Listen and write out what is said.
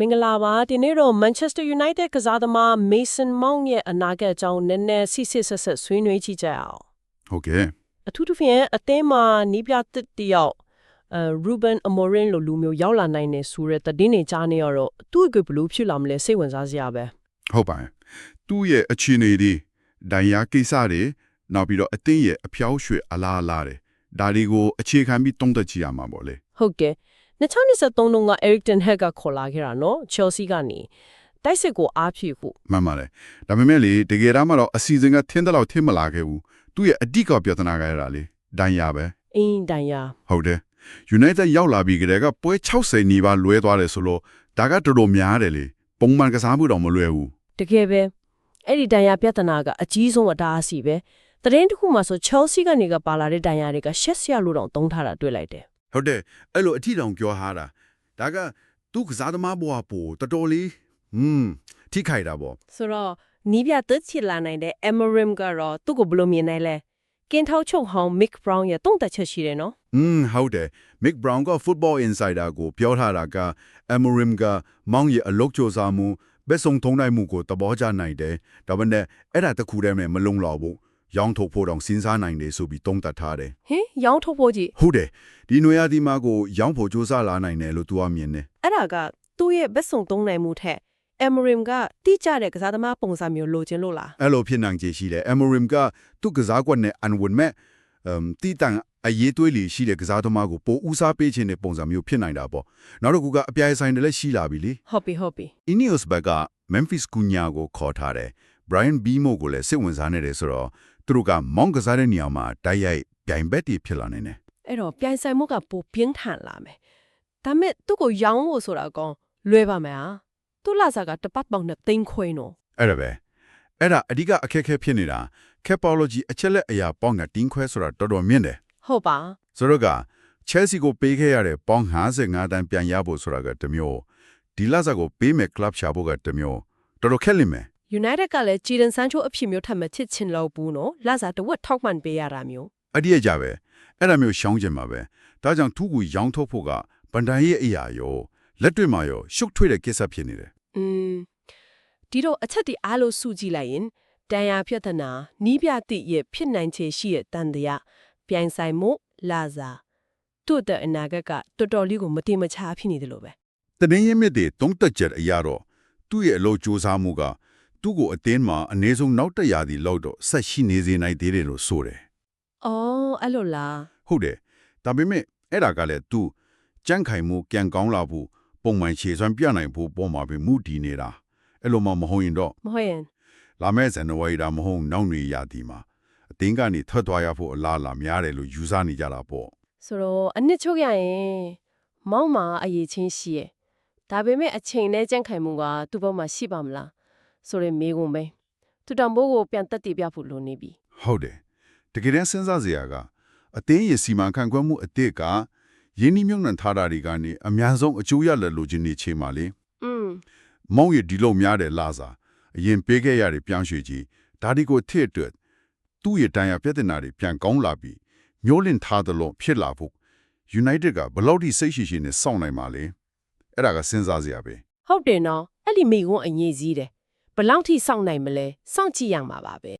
မင်္ဂလာပါဒီနေ့တော့ Manchester United ကစားသမား Mason Mount ရဲ့အနာဂတ်အကြောင်းနည်းနည်းစစ်စစ်ဆက်ဆက်ဆွေးနွေးကြည့်ကြအောင်ဟုတ်ကဲ့အထူးသဖြင့်အသင်းမှာနီးပြတစ်တယောက်အဲ Ruben Amorim လိုလူမျိုးရောက်လာနိုင်နေဆိုတဲ့သတင်းတွေကြားနေရတော့သူ့အကွဘယ်လို့ဖြစ်လာမလဲစိတ်ဝင်စားစရာပဲဟုတ်ပါရဲ့သူ့ရဲ့အခြေအနေတွေဒိုင်ယာကိစ္စတွေနောက်ပြီးတော့အသင်းရဲ့အဖျောက်ရွှေ့အလားအလားတွေဒါတွေကိုအခြေခံပြီးတုံးသက်ကြည့်ရမှာပေါ့လေဟုတ်ကဲ့ 2023တုန်းက Eric Ten Hag ကခေါ်လာခဲ့တာနော် Chelsea ကနေတိုက်စစ်ကိုအားဖြည့်ဖို့မှန်ပါတယ်ဒါပေမဲ့လေတကယ်တမ်းမှာတော့အစီအစဉ်ကထင်းတဲ့လောက်ထင်းမလာခဲ့ဘူးသူ့ရဲ့အဓိကပြဿနာကရတာလေဒိုင်ယာပဲအင်းတန်ရဟုတ်တယ် United ရောက်လာပြီးကြတဲ့ကပွဲ60နီးပါးလွဲသွားတယ်ဆိုလို့ဒါကတော်တော်များတယ်လေပုံမှန်ကစားမှုတော့မလွယ်ဘူးတကယ်ပဲအဲ့ဒီတန်ရပြဿနာကအကြီးဆုံးအတားအဆီပဲသတင်းတစ်ခုမှဆို Chelsea ကနေကပါလာတဲ့တန်ရတွေကရှက်စရာလို့တော့သုံးထားတာတွေ့လိုက်တယ် ဟုတ်တယ်အဲ့လိုအထီတောင်ပြောဟာတာဒါကသူကစားသမားဘဝပိုတော်တော်လေးဟွန်းထိခိုက်တာပေါ့ဆိုတော့နီးပြသက်ချစ်လာနိုင်တဲ့ Emerim ကတော့သူ့ကိုဘယ်လိုမြင်နိုင်လဲကင်ထောက်ချုပ်ဟောင်း Mick Brown ရဲ့တုံ့တက်ချက်ရှိတယ်နော်อืมဟုတ်တယ် Mick Brown က Football Insider ကိုပြောထားတာက Amorim ကမောင်ရဲ့အလုတ်ကြိုးစားမှုဘက်ဆောင်ထုံးနိုင်မှုကိုသဘောကျနိုင်တယ်ဒါပေမဲ့အဲ့ဒါတခုတည်းနဲ့မလုံလောက်ဘူး ရောင်းထုတ်ဖို့တောင်စဉ်းစားနိုင်တယ်ဆိုပြီးတုံးတက်ထားတယ်ဟင်ရောင်းထုတ်ဖို့ကြီးဟုတ်တယ်ဒီနွေရာသီမှာကိုရောင်းဖို့ကြိုးစားလာနိုင်တယ်လို့သူကမြင်တယ်အဲ့ဒါကသူ့ရဲ့ဘက်စုံသုံးနိုင်မှုထက် Emerim ကတိကျတဲ့ကစားသမားပုံစံမျိုးလိုချင်လို့လားအဲ့လိုဖြစ်နိုင်ခြေရှိတယ် Amorim ကသူကစားကွက်နဲ့အန်ဝင်မဲ့အမ်တီတန်အရေးသွေးလီရှိတဲ့ကစားသမားကိုပိုဦးစားပေးခြင်းတဲ့ပုံစံမျိုးဖြစ်နိုင်တာပေါ့နောက်တစ်ခုကအပြိုင်ဆိုင်တယ်လည်းရှိလာပြီလေဟုတ်ပြီဟုတ်ပြီ Ineos ဘက်က Memphis Cunha ကိုခေါ်ထားတယ် Brian Bimo ကိုလည်းစိတ်ဝင်စားနေတယ်ဆိုတော့ သူတို့ကမောင်းကစားတဲ့နေရာမှာတိုက်ရိုက်ပြိုင်ဘက်တွေဖြစ်လာနေတယ်အဲ့တော့ပြိုင်ဆိုင်မှုကပိုပြင်းထန်လာမယ်ဒါမဲ့သူ့ကိုရောင်းဖို့ဆိုတာကောလွယ်ပါမယ်ဟာသူ့လာစားကတပတ်ပေါင်းနဲ့သိန်းခွင်းနော်အဲ့ဒါပဲအဲ့ဒါအဓိကအခက်အခဲဖြစ်နေတာ Capology အချက်လက်အရာပေါင်းကတင်းခွဲဆိုတာတော်တော်မြင့်တယ်ဟုတ်ပါဆိုတော့က Chelsea ကိုပေးခဲ့ရတဲ့ပေါင်း55တန်းပြန်ရဖို့ဆိုတာကတစ်မျိုးဒီလစားကိုပေးမဲ့ club ရှာဖို့ကတစ်မျိုးတော်တော်ခက်လိမ့်မယ် United ကလည်းဂျီဒန်ဆန်ချိုအဖြစ်မျိုးထပ်မချစ်ချင်လို့ဘူးနော်လာစားတဝက်ထောက်မှန်ပေးရတာမျိုးအဒီရကြပဲအဲ့ဒါမျိုးရှောင်းကျင်မှာပဲဒါကြောင့်သူ့ကိုရောင်းထုတ်ဖို့ကဗန်ဒန်ရဲ့အရာရောလက်တွေ့မှာရောရှုပ်ထွေးတဲ့ကိစ္စဖြစ်နေတယ်อืมဒီတော့အချက်ဒီအားလို့စုကြည့်လိုက်ရင်တန်ရာပြဿနာနီးပြတိရဲ့ဖြစ်နိုင်ခြေရှိတဲ့တန်တရားပြိုင်ဆိုင်မှုလာစားတို့တဲ့အနာဂတ်ကတော်တော်လေးကိုမတင်မချာဖြစ်နေတယ်လို့ပဲတနင်္ဂနွေမြစ်တွေတုံးတက်ချက်အရာတော့သူ့ရဲ့အလုပ်ကြိုးစားမှုက သူ့ကိုအတင်းမှာအနည်းဆုံးနောက်တစ်ရာဒီလောက်တော့ဆက်ရှိနေစေနိုင်သေးတယ်လို့ဆိုတယ်။အော်အဲ့လိုလားဟုတ်တယ်ဒါပေမဲ့အဲ့ဒါကလည်းသူကြန့်ခိုင်မှုကြံကောင်းလာဖို့ပုံမှန်ခြေစွမ်းပြနိုင်ဖို့ပေါ်မှာပဲမူတည်နေတာအဲ့လိုမှမဟုတ်ရင်တော့မဟုတ်ရင်လာမယ့်ဇန်နဝါရီဒါမဟုတ်နောက်နေရာဒီမှာအတင်းကနေထွက်သွားရဖို့အလားအလာများတယ်လို့ယူဆနေကြတာပေါ့ဆိုတော့အနှစ်ချုပ်ရရင်မောက်မှာအရေးချင်းရှိရဲ့။ဒါပေမဲ့အချိန်နဲ့ကြန့်ခိုင်မှုကသူ့ဘက်မှာရှိပါမလား။ ဆိုရင်မေးကုန်ပဲ။သူတောင်ဘိုးကိုပြန်တက်တည်ပြဖို့လိုနေပြီဟုတ်တယ်တကယ်တမ်းစဉ်းစားစရာကအတင်းရဲ့စီမံခန့်ခွဲမှုအတစ်ကယင်းနှမြုံနှံထားတာတွေကနေအများဆုံးအကျိုးရလလိုချင်နေချေမှာလေ။อืมမောင်ရဒီလိုများတဲ့လာစာအရင်ပေးခဲ့ရတဲ့ပြောင်းရွှေ့ကြီးဒါဒီကိုထည့်အတွက်သူ့ရဲ့တန်ရာပြဿနာတွေပြန်ကောင်းလာပြီးမျိုးလင့်ထားသလိုဖြစ်လာဖို့ United ကဘယ်လောက်ထိစိတ်ရှိရှိနဲ့စောင့်နိုင်မှာလဲအဲ့ဒါကစဉ်းစားစရာပဲဟုတ်တယ်နော်။အဲ့ဒီမိကုန်းအငြိကြီးတယ်။ ဘယ်လောက်ထိစောင့်နိုင်မလဲ။စောင့်ကြည့်ရမှာပါပဲ